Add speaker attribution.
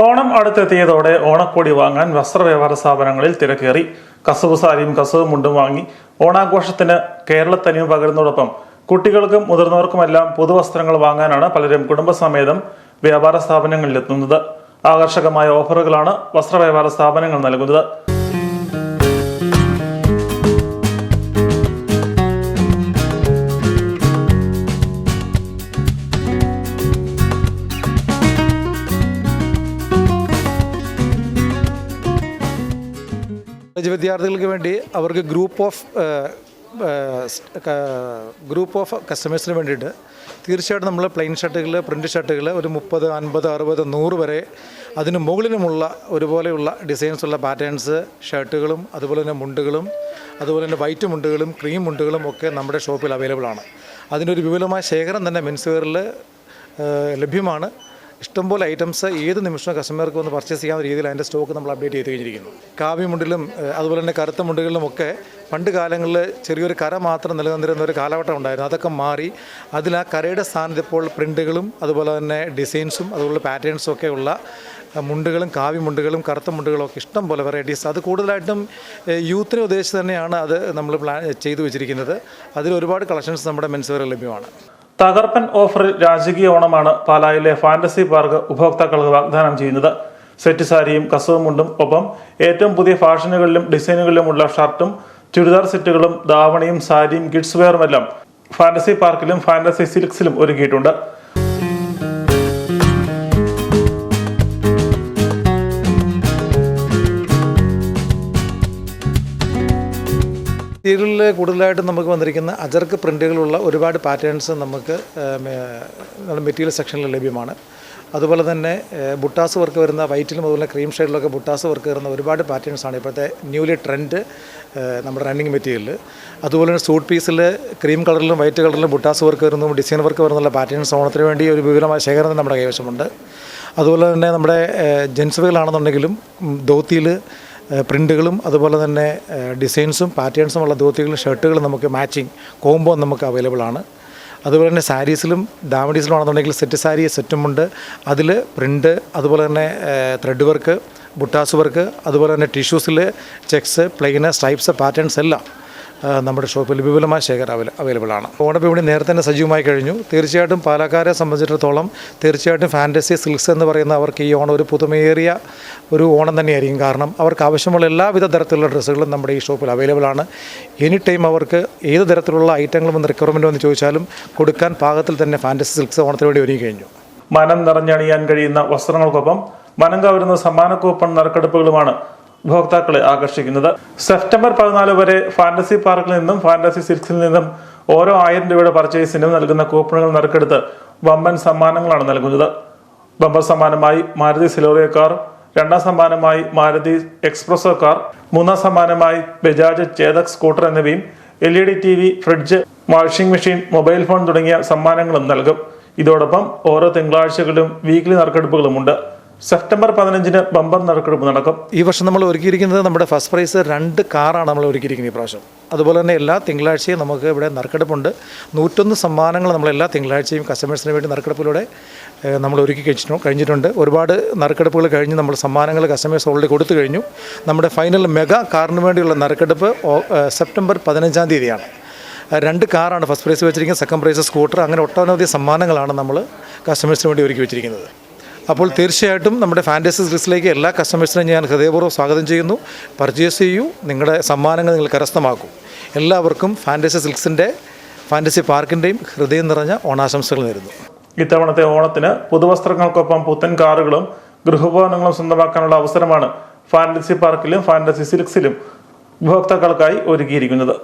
Speaker 1: ഓണം അടുത്തെത്തിയതോടെ ഓണക്കോടി വാങ്ങാൻ വസ്ത്ര വസ്ത്രവ്യാപാര സ്ഥാപനങ്ങളിൽ തിരക്കേറി. കസവ് സാരിയും കസവ് മുണ്ടും വാങ്ങി ഓണാഘോഷത്തിന് കേരളത്തനിയും പകരുന്നതോടൊപ്പം കുട്ടികൾക്കും മുതിർന്നവർക്കുമെല്ലാം പുതുവസ്ത്രങ്ങൾ വാങ്ങാനാണ് പലരും കുടുംബസമേതം വ്യാപാര സ്ഥാപനങ്ങളിലെത്തുന്നത്. ആകർഷകമായ ഓഫറുകളാണ് വസ്ത്ര വസ്ത്രവ്യാപാര സ്ഥാപനങ്ങൾ നൽകുന്നത്.
Speaker 2: കോളേജ് വിദ്യാർത്ഥികൾക്ക് വേണ്ടി അവർക്ക് ഗ്രൂപ്പ് ഓഫ് ഗ്രൂപ്പ് ഓഫ് കസ്റ്റമേഴ്സിന് വേണ്ടിയിട്ട് തീർച്ചയായിട്ടും നമ്മൾ പ്ലെയിൻ ഷർട്ടുകൾ പ്രിന്റ് ഷർട്ടുകൾ ഒരു മുപ്പത് അൻപത് അറുപത് നൂറ് വരെ അതിന് മുകളിലുമുള്ള ഒരുപോലെയുള്ള ഡിസൈൻസ് ഉള്ള പാറ്റേൺസ് ഷർട്ടുകളും അതുപോലെ തന്നെ മുണ്ടുകളും അതുപോലെ തന്നെ വൈറ്റ് മുണ്ടുകളും ക്രീം മുണ്ടുകളും ഒക്കെ നമ്മുടെ ഷോപ്പിൽ അവൈലബിൾ ആണ്. അതിനൊരു വിപുലമായ ശേഖരം തന്നെ മെൻസ് വെയറിൽ ലഭ്യമാണ്. ഇഷ്ടംപോലെ ഐറ്റംസ് ഏത് നിമിഷവും കസ്റ്റമർക്ക് വന്ന് പർച്ചേസ് ചെയ്യാവുന്ന രീതിയിൽ അതിന്റെ സ്റ്റോക്ക് നമ്മൾ അപ്ഡേറ്റ് ചെയ്ത് കഴിഞ്ഞിരിക്കുന്നു. കാവ്യമുണ്ടിലും മുണ്ടിലും അതുപോലെ തന്നെ കറുത്ത മുണ്ടുകളിലും ഒക്കെ പണ്ട് കാലങ്ങളിൽ ചെറിയൊരു കര മാത്രം നിലനിന്നിരുന്ന ഒരു കാലഘട്ടം ഉണ്ടായിരുന്നു. അതൊക്കെ മാറി അതിൽ ആ കരയുടെ സ്ഥാനത്ത് ഇപ്പോൾ പ്രിന്റുകളും അതുപോലെ തന്നെ ഡിസൈൻസും അതുപോലെ പാറ്റേൺസും ഒക്കെ ഉള്ള മുണ്ടുകളും കാവ്യ മുണ്ടുകളും കറുത്ത മുണ്ടുകളും ഒക്കെ ഇഷ്ടം പോലെ വെറൈറ്റീസ് അത് കൂടുതലായിട്ടും യൂത്തിനെ ഉദ്ദേശിച്ച് തന്നെയാണ് അത് നമ്മൾ പ്ലാൻ ചെയ്തു വെച്ചിരിക്കുന്നത്. അതിൽ ഒരുപാട് കളക്ഷൻസ് നമ്മുടെ മെൻസ് ലഭ്യമാണ്.
Speaker 1: തകർപ്പൻ ഓഫറിൽ രാജകീയ ഓണമാണ് പാലായിലെ ഫാന്റസി പാർക്ക് ഉപഭോക്താക്കൾക്ക് വാഗ്ദാനം ചെയ്യുന്നത്. സെറ്റ് സാരിയും കസവും മുണ്ടും ഒപ്പം ഏറ്റവും പുതിയ ഫാഷനുകളിലും ഡിസൈനുകളിലുമുള്ള ഷർട്ടും ചുരിദാർ സെറ്റുകളും ധാവണിയും സാരിയും കിഡ്സ് വെയറുമെല്ലാം ഫാന്റസി പാർക്കിലും ഫാന്റസി സിൽക്സിലും ഒരുക്കിയിട്ടുണ്ട്.
Speaker 2: മെറ്റീരിയലിൽ കൂടുതലായിട്ട് നമുക്ക് വന്നിരിക്കുന്ന അജർക്ക് പ്രിന്റുകളുള്ള ഒരുപാട് പാറ്റേൺസ് നമുക്ക് മെറ്റീരിയൽ സെക്ഷനിൽ ലഭ്യമാണ്. അതുപോലെ തന്നെ ബുട്ടാസ് വർക്ക് വരുന്ന വൈറ്റിലും അതുപോലെ ക്രീം ഷെയ്ഡിലൊക്കെ ബുട്ടാസ് വർക്ക് വരുന്ന ഒരുപാട് പാറ്റേൺസ് ആണ് ഇപ്പോഴത്തെ ന്യൂലി ട്രെൻഡ് നമ്മുടെ റണ്ണിങ് മെറ്റീരിയലിൽ അതുപോലെ തന്നെ സൂട്ട് പീസിൽ ക്രീം കളറിലും വൈറ്റ് കളറിലും ബുട്ടാസ് വർക്ക് വരുന്നതും ഡിസൈൻ വർക്ക് വരുന്നുള്ള പാറ്റേൺസ് ഓണത്തിന് വേണ്ടി ഒരു വിപുലമായ ശേഖരം നമ്മുടെ കൈവശമുണ്ട്. അതുപോലെ തന്നെ നമ്മുടെ ജെൻസുകളാണെന്നുണ്ടെങ്കിലും ധോത്തിയിൽ പ്രിന്റുകളും അതുപോലെ തന്നെ ഡിസൈൻസും പാറ്റേൺസും ഉള്ള ധോത്തികളും ഷർട്ടുകളും നമുക്ക് മാച്ചിങ് കോംബോ നമുക്ക് അവൈലബിൾ ആണ്. അതുപോലെ തന്നെ സാരീസിലും ഡാമഡീസിലും ആണെന്നുണ്ടെങ്കിൽ സെറ്റ് സാരി സെറ്റും ഉണ്ട്. അതിൽ പ്രിന്റ് അതുപോലെ തന്നെ ത്രെഡ് വർക്ക് ബുട്ടാസ് വർക്ക് അതുപോലെ തന്നെ ടിഷ്യൂസിൽ ചെക്സ് പ്ലെയിന് സ്ട്രൈപ്സ് പാറ്റേൺസ് എല്ലാം നമ്മുടെ ഷോപ്പിൽ വിപുലമായ ശേഖരം അവൈല അവൈലബിൾ ആണ് ഓണപ്പിപണി നേരത്തെ തന്നെ സജീവമായി കഴിഞ്ഞു. തീർച്ചയായിട്ടും പാലക്കാരെ സംബന്ധിച്ചിടത്തോളം തീർച്ചയായിട്ടും ഫാന്റസി സിൽക്സ് എന്ന് പറയുന്ന അവർക്ക് ഈ ഓണം ഒരു പുതുമയേറിയ ഒരു ഓണം തന്നെയായിരിക്കും. കാരണം അവർക്ക് ആവശ്യമുള്ള എല്ലാവിധ തരത്തിലുള്ള ഡ്രസ്സുകളും നമ്മുടെ ഈ ഷോപ്പിൽ അവൈലബിൾ ആണ് എനി ടൈം അവർക്ക് ഏത് തരത്തിലുള്ള ഐറ്റങ്ങളും വന്ന് റിക്വയർമെന്റ് എന്ന് ചോദിച്ചാലും കൊടുക്കാൻ പാകത്തിൽ തന്നെ ഫാന്റസി സിൽക്സ് ഓണത്തിന് വേണ്ടി ഒരുങ്ങി കഴിഞ്ഞു.
Speaker 1: മനം നിറഞ്ഞണിയാൻ കഴിയുന്ന വസ്ത്രങ്ങൾക്കൊപ്പം മനം കവരുന്ന സമ്മാനക്കൂപ്പൺ നറുക്കെടുപ്പുകളുമാണ് ഉപഭോക്താക്കളെ ആകർഷിക്കുന്നത്. സെപ്റ്റംബർ പതിനാല് വരെ ഫാന്റസി പാർക്കിൽ നിന്നും ഫാന്റസി സിൽക്സിൽ നിന്നും ഓരോ ആയിരം രൂപയുടെ പർച്ചേസിനും നൽകുന്ന കൂപ്പണുകൾ നറുക്കെടുത്ത് വമ്പൻ സമ്മാനങ്ങളാണ് നൽകുന്നത്. ബമ്പർ സമ്മാനമായി മാരുതി സിലോറിയ കാർ രണ്ടാം സമ്മാനമായി മാരുതി എക്സ്പ്രസോ കാർ മൂന്നാം സമ്മാനമായി ബജാജ് ചേതക് സ്കൂട്ടർ എന്നിവയും L E D T V fridge washing machine mobile phone തുടങ്ങിയ സമ്മാനങ്ങളും നൽകും. ഇതോടൊപ്പം ഓരോ തിങ്കളാഴ്ചകളിലും വീക്ക്ലി നറുക്കെടുപ്പുകളുമുണ്ട്. സെപ്റ്റംബർ പതിനഞ്ചിന് ബമ്പർ നറുക്കെടുപ്പ് നടക്കും.
Speaker 2: ഈ വർഷം നമ്മൾ ഒരുക്കിയിരിക്കുന്നത് നമ്മുടെ ഫസ്റ്റ് പ്രൈസ് രണ്ട് കാറാണ് നമ്മൾ ഒരുക്കിയിരിക്കുന്നത് ഈ പ്രാവശ്യം. അതുപോലെ തന്നെ എല്ലാ തിങ്കളാഴ്ചയും നമുക്ക് ഇവിടെ നറുക്കെടുപ്പുണ്ട്. നൂറ്റൊന്ന് സമ്മാനങ്ങൾ നമ്മൾ എല്ലാ തിങ്കളാഴ്ചയും കസ്റ്റമേഴ്സിന് വേണ്ടി നറുക്കെടുപ്പിലൂടെ നമ്മൾ ഒരുക്കി കഴിച്ചിട്ടു കഴിഞ്ഞിട്ടുണ്ട്. ഒരുപാട് നറുക്കെടുപ്പുകൾ കഴിഞ്ഞ് നമ്മൾ സമ്മാനങ്ങൾ കസ്റ്റമേഴ്സ് ഓൾറെഡി കൊടുത്തു കഴിഞ്ഞു. നമ്മുടെ ഫൈനൽ മെഗാ കാറിന് വേണ്ടിയുള്ള നറുക്കെടുപ്പ് സെപ്റ്റംബർ പതിനഞ്ചാം തീയതിയാണ്. രണ്ട് കാറാണ് ഫസ്റ്റ് പ്രൈസ് വെച്ചിരിക്കുന്നത്. സെക്കൻഡ് പ്രൈസ് സ്കൂട്ടർ അങ്ങനെ ഒട്ടനവധി സമ്മാനങ്ങളാണ് നമ്മൾ കസ്റ്റമേഴ്സിന് വേണ്ടി ഒരുക്കി വെച്ചിരിക്കുന്നത്. അപ്പോൾ തീർച്ചയായിട്ടും നമ്മുടെ ഫാന്റസി ലിസ്റ്റിലേക്ക് എല്ലാ കസ്റ്റമേഴ്സിനെയും ഞാൻ ഹൃദയപൂർവം സ്വാഗതം ചെയ്യുന്നു. പർച്ചേസ് ചെയ്യൂ നിങ്ങളുടെ സമ്മാനങ്ങൾ നിങ്ങൾ കരസ്ഥമാക്കൂ. എല്ലാവർക്കും ഫാന്റസി സിൽക്സിന്റെ ഫാന്റസി പാർക്കിന്റെയും ഹൃദയം നിറഞ്ഞ ഓണാശംസകൾ നേരുന്നു.
Speaker 1: ഇത്തവണത്തെ ഓണത്തിന് പുതുവസ്ത്രങ്ങൾക്കൊപ്പം പുത്തൻ കാറുകളും ഗൃഹോപകരണങ്ങളും സ്വന്തമാക്കാനുള്ള അവസരമാണ് ഫാന്റസി പാർക്കിലും ഫാന്റസി സിൽക്സിലും ഉപഭോക്താക്കൾക്കായി ഒരുക്കിയിരിക്കുന്നത്.